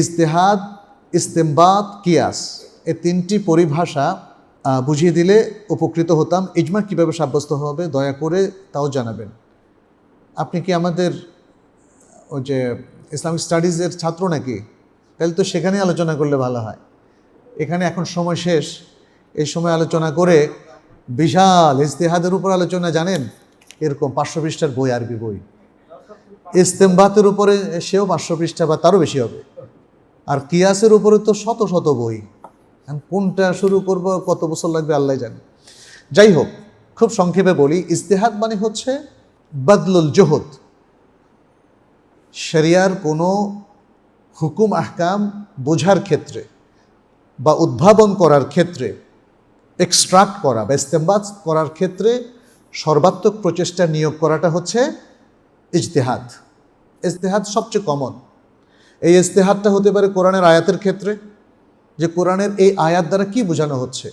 ইজতেহাদ ইস্তেমবাদ কিয়াস এই তিনটি পরিভাষা বুঝিয়ে দিলে উপকৃত হতাম। ইজমা কীভাবে সাব্যস্ত হবে দয়া করে তাও জানাবেন। আপনি কি আমাদের, ওই যে ইসলামিক স্টাডিজের ছাত্র নাকি? তাহলে তো সেখানে আলোচনা করলে ভালো হয়। এখানে এখন সময় শেষ। এই সময় আলোচনা করে বিশাল ইস্তেহাদের উপর আলোচনা, জানেন? এরকম পাঁচশো পৃষ্ঠার বই, আরবি বই। ইস্তেমবাতের উপরে সেও পাঁচশো পৃষ্ঠা বা তারও বেশি হবে। আর কিয়াসের উপরে তো শত শত বই। কোনটা শুরু করব, কত বছর লাগবে, আল্লাহ জানে। যাই হোক, খুব সংক্ষেপে বলি, ইস্তেহাদ মানে হচ্ছে বদলুল জোহদ। শরিয়ার কোনো হুকুম, আহকাম বোঝার ক্ষেত্রে বা উদ্ভাবন করার ক্ষেত্রে এক্সট্রাক্ট করা বা ইস্তেমবাদ করার ক্ষেত্রে সর্বাত্মক প্রচেষ্টা নিয়োগ করাটা হচ্ছে ইজতেহাদ। ইজতেহাদ সবচেয়ে কমন এই ইজতেহাদটা হতে পারে কোরআনের আয়াতের ক্ষেত্রে, যে কোরআনের এই আয়াত দ্বারা কি বোঝানো হচ্ছে?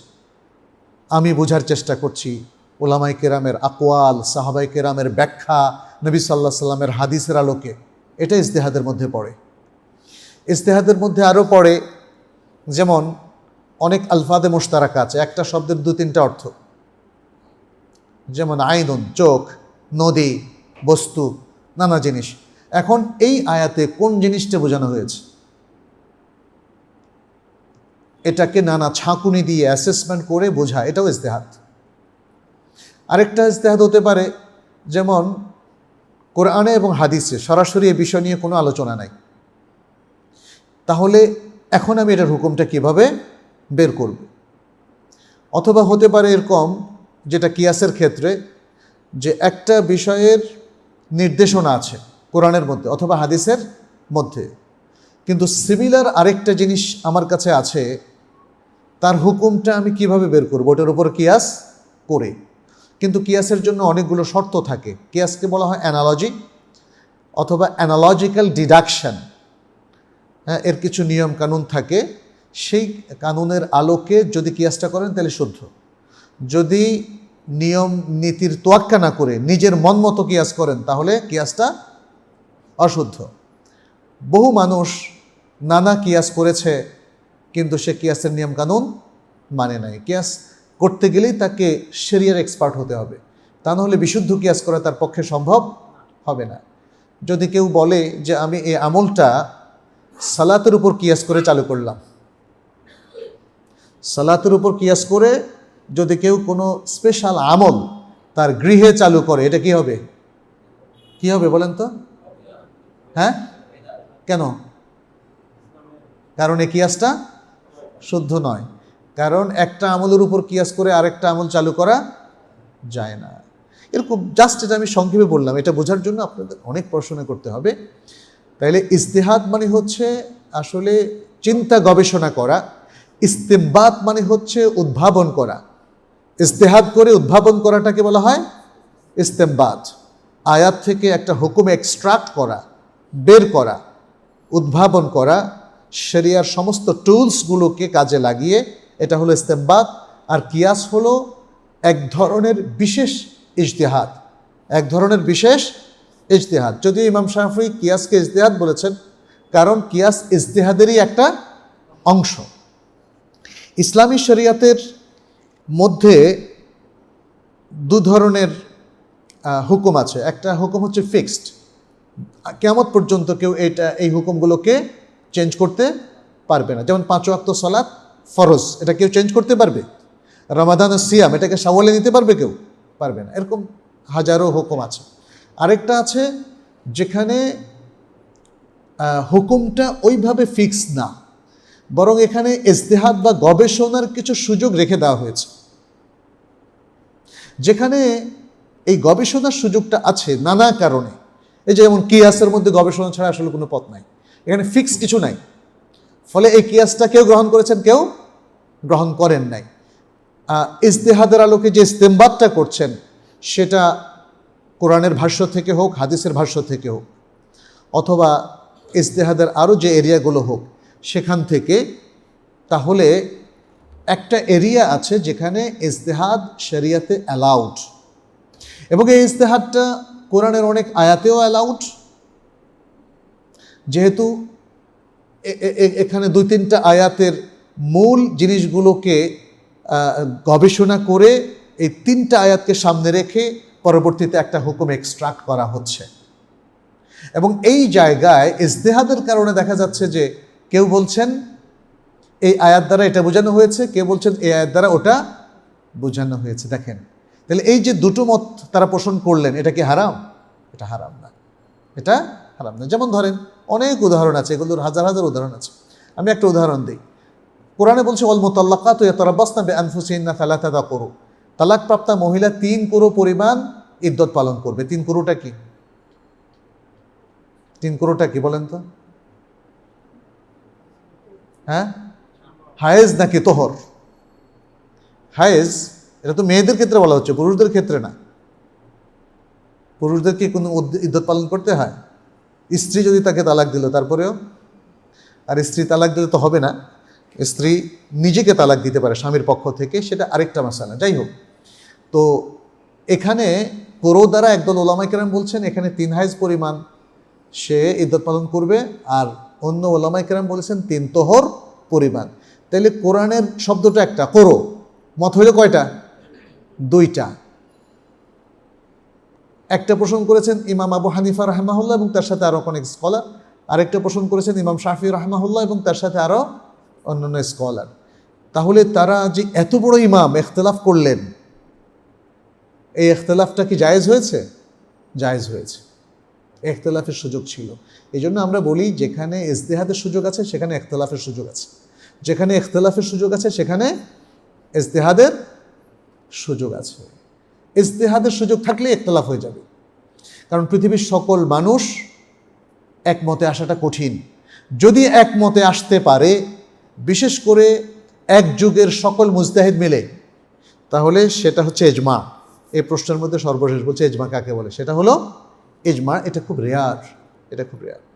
আমি বোঝার চেষ্টা করছি ওলামাই কেরামের আকোয়াল সাহাবাই কেরামের ব্যাখ্যা, নবী সাল্লাহ সাল্লামের হাদিসের আলোকে। এটা ইস্তেহাদের মধ্যে পড়ে। ইস্তেহাদের মধ্যে আরও পড়ে, যেমন অনেক আলফাদে মোশতারাক আছে, একটা শব্দের দু তিনটা অর্থ। যেমন আইনুন, চোখ, নদী, বস্তু, নানা জিনিস। এখন এই আয়াতে কোন জিনিসটা বোঝানো হয়েছে? এটাকে নানা ছাঁকুনি দিয়ে অ্যাসেসমেন্ট করে বোঝা, এটাও ইজতেহাদ। আরেকটা ইজতেহাদ হতে পারে, যেমন কোরআনে এবং হাদিসে সরাসরি এ বিষয় নিয়ে কোনো আলোচনা নাই। তাহলে এখন আমি এটার হুকুমটা কীভাবে বের করব? অথবা হতে পারে এরকম যেটা কিয়াসের ক্ষেত্রে যে একটা বিষয়ের নির্দেশনা আছে। কোরআনের মধ্যে অথবা হাদিসের মধ্যে। কিন্তু সিমিলার আরেকটা জিনিস আমার কাছে আছে, তার হুকুমটা আমি কীভাবে বের করব, ওটার উপর কিয়াস করে কিন্তু কিয়াসের জন্য অনেকগুলো শর্ত থাকে। কিয়াসকে বলা হয় অ্যানালজি অথবা অ্যানালজিক্যাল ডিডাকশান। হ্যাঁ এর কিছু নিয়ম কানুন থাকে। সেই কানুনের আলোকে যদি কিয়াসটা করেন, তাহলে শুদ্ধ। যদি নিয়ম নীতির তোয়াক্কা না করে নিজের মন মতো কিয়াস করেন, তাহলে কিয়াসটা অশুদ্ধ। বহু মানুষ নানা কিয়াস করেছে, কিন্তু সে কিয়াসের নিয়ম কানুন মানে নাই। কিয়াস করতে গেলেই তাকে সেরিয়ার এক্সপার্ট হতে হবে। তা নাহলে বিশুদ্ধ কিয়াস করা তার পক্ষে সম্ভব হবে না। যদি কেউ বলে যে, আমি এই আমলটা সালাতের উপর কিয়াস করে চালু করলাম। সালাতের উপর কিয়াস করে যদি কেউ কোনো স্পেশাল আমল তার গৃহে চালু করে, এটা কি হবে? কি হবে বলেন তো? হ্যাঁ? কেন? কারণ এই কিয়াসটা শুদ্ধ নয়। কারণ একটা আমলের উপর কিয়াস করে আরেকটা আমল চালু করা যায় না। এরকম জাস্ট এটা আমি সংক্ষেপে বললাম, এটা বোঝার জন্য আপনাদের অনেক পড়াশোনা করতে হবে। তাইলে ইস্তেহাদ মানে হচ্ছে আসলে চিন্তা গবেষণা করা ইস্তেমবাদ মানে হচ্ছে উদ্ভাবন করা। ইস্তেহাদ করে উদ্ভাবন করাটাকে বলা হয় ইস্তেমবাদ আয়াত থেকে একটা হুকুম এক্সট্রাক্ট করা। বের করা, উদ্ভাবন করা, শরিয়ার সমস্ত টুলসগুলোকে কাজে লাগিয়ে এটা হলো ইস্তেমবাদ। আর কিয়াস হলো এক ধরনের বিশেষ ইজতেহাদ, এক ধরনের বিশেষ ইজতেহাদ। যদিও ইমাম শাফি কিয়াসকে ইজতেহাদ বলেছেন, কারণ কিয়াস ইজতেহাদেরই একটা অংশ। ইসলামী শরিয়াতের মধ্যে দু ধরনের হুকুম আছে। একটা হুকুম হচ্ছে ফিক্সড কেমত পর্যন্ত কেউ এটা এই হুকুমগুলোকে চেঞ্জ করতে পারবে না। যেমন পাঁচ ওয়াক্ত সলাৎ ফরজ, এটা কেউ চেঞ্জ করতে পারবে? রমাদান সিয়াম, এটাকে সাওয়ালে নিতে পারবে কেউ? পারবে না। এরকম হাজারো হুকুম আছে। আরেকটা আছে যেখানে হুকুমটা ওইভাবে ফিক্স না, বরং এখানে ইজতেহাদ বা গবেষণার কিছু সুযোগ রেখে দেওয়া হয়েছে। যেখানে এই গবেষণার সুযোগটা আছে নানা কারণে। এই যে যেমন কিয়াসের মধ্যে গবেষণা ছাড়া আসলে কোনো পথ নাই। এখানে ফিক্স কিছু নাই। ফলে এই কিয়াসটা কেউ গ্রহণ করেছেন কেউ গ্রহণ করেন নাই। আহ, ইজতেহাদের আলোকে যে ইস্তেমবাদটা করছেন সেটা কোরআনের ভাষ্য থেকে হোক হাদিসের ভাষ্য থেকে হোক অথবা ইজতেহাদের আরও যে এরিয়াগুলো হোক সেখান থেকে তাহলে একটা এরিয়া আছে যেখানে ইজতেহাদ শরিয়াতে অ্যালাউড এবং এই ইজতেহাদটা কোরআনের অনেক আয়াতেও অ্যালাউড যেহেতু এখানে দুই তিনটা আয়াতের মূল জিনিসগুলোকে গবেষণা করে এই তিনটা আয়াতকে সামনে রেখে পরবর্তীতে একটা হুকুম এক্সট্রাক্ট করা হচ্ছে। এবং এই জায়গায় ইজতেহাদের কারণে দেখা যাচ্ছে যে কেউ বলছেন, এই আয়াত দ্বারা এটা বোঝানো হয়েছে, কেউ বলছেন, এই আয়াত দ্বারা ওটা বোঝানো হয়েছে। দেখেন তাহলে এই যে দুটো মত তারা পোষণ করলেন, এটা কি হারাম? এটা হারাম না। এটা হারাম না। যেমন ধরেন, অনেক উদাহরণ আছে, এগুলোর হাজার হাজার উদাহরণ আছে। আমি একটা উদাহরণ দিই। কোরআনে বলছে অল মোতাল্লাকা তো তরাব্বাসনা বে আনফুসিন্না তালাতাদা করো তালাকপ্রাপ্তা মহিলা তিন করো পরিমাণ ইদ্যত পালন করবে। তিন করোটা কি? তিন করোটা কি বলেন তো? হ্যাঁ? হায়েজ নাকি তোহর? হায়েজ এটা তো মেয়েদের ক্ষেত্রে বলা হচ্ছে, পুরুষদের ক্ষেত্রে না। পুরুষদেরকে কোনো ইদ্যত পালন করতে হয়? স্ত্রী যদি তাকে তালাক দিল, তারপরেও? আর স্ত্রী তালাক দিলে তো হবে না। স্ত্রী নিজেকে তালাক দিতে পারে স্বামীর পক্ষ থেকে, সেটা আরেকটা মশালা। যাই হোক, তো এখানে কোরো দ্বারা একদল ওলামাইকেরাম বলছেন, এখানে তিন হাইজ পরিমাণ সে ইদ্যত পালন করবে, আর অন্য ওলামাইকেরাম বলেছেন তিন তোহর পরিমাণ। তাইলে কোরআনের শব্দটা একটা, করো। মত হইল কয়টা? দুইটা। একটা পোষণ করেছেন ইমাম আবু হানিফা রাহমাহুল্লাহ এবং তার সাথে আরও অনেক স্কলার। আরেকটা পোষণ করেছেন ইমাম শাফি রাহমাহুল্লাহ এবং তার সাথে আরও অন্যান্য স্কলার। তাহলে তারা যে এত বড় ইমাম এখতলাফ করলেন, এই এখতলাফটা কি জায়েজ হয়েছে? জায়েজ হয়েছে। এখতলাফের সুযোগ ছিল। এই জন্য আমরা বলি যেখানে ইজতেহাদের সুযোগ আছে, সেখানে এখতলাফের সুযোগ আছে। যেখানে এখতলাফের সুযোগ আছে, সেখানে ইজতেহাদের সুযোগ আছে। ইজতেহাদের সুযোগ থাকলে একতলাফ হয়ে যাবে। কারণ পৃথিবীর সকল মানুষ একমতে আসাটা কঠিন। যদি একমতে আসতে পারে, বিশেষ করে এক যুগের সকল মুজতাহিদ মিলে, তাহলে সেটা হচ্ছে এজমা এই প্রশ্নের মধ্যে সর্বশেষ বলছে এজমা কাকে বলে? সেটা হলো এজমা এটা খুব রেয়ার এটা খুব রেয়ার